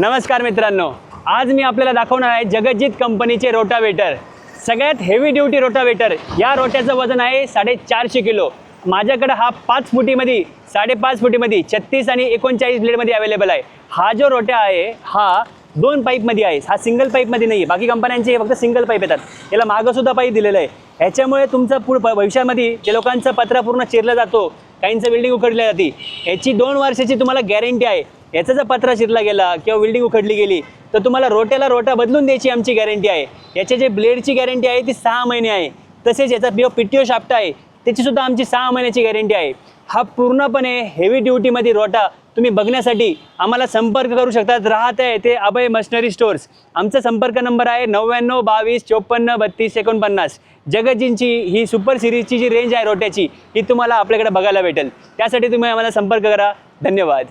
नमस्कार मित्रांनो आज मी आपल्याला दाखवणार आहे जगज्जीत कंपनीचे रोटावेटर. सगळ्यात हेवी ड्युटी रोटावेटर. या रोट्याचं वजन आहे साडेचारशे किलो. माझ्याकडं हा पाच फुटीमध्ये साडेपाच फुटीमध्ये छत्तीस आणि एकोणचाळीस ब्लेडमध्ये अवेलेबल आहे. हा जो रोट्या आहे हा दोन पाईपमध्ये आहे. हा सिंगल पाईपमध्ये नाही आहे बाकी कंपन्यांचे फक्त सिंगल पाईप येतात. याला मागंसुद्धा पाईप दिलेलं आहे. ह्याच्यामुळे तुमचं पुढ भविष्यामध्ये जे लोकांचा पत्रा पूर्ण चिरला जातो काहींचं बिल्डिंग उखडली जाते याची दोन वर्षाची तुम्हाला गॅरंटी आहे. याचा जर पत्रा चिरला गेला किंवा बिल्डिंग उखडली गेली तर तुम्हाला रोट्याला रोटा बदलून द्यायची आमची गॅरंटी आहे. याच्या जे ब्लेडची गॅरंटी आहे ती सहा महिने आहे. तसेच याचा जो पिटिओ शाफ्ट आहे त्याचीसुद्धा आमची सहा महिन्याची गॅरंटी आहे. हा पूर्णपणे हेवी ड्युटीमध्ये रोटा तुम्ही बघण्यासाठी आम्हाला संपर्क करू शकतात. राहत आहे ते अभय मशनरी स्टोअर्स. आमचा संपर्क नंबर आहे नव्याण्णव बावीस चोपन्न बत्तीस एकोणपन्नास. जगजींची ही सुपर सिरीजची जी रेंज आहे रोट्याची ही तुम्हाला आपल्याकडे बघायला भेटेल. त्यासाठी तुम्ही आम्हाला संपर्क करा. धन्यवाद.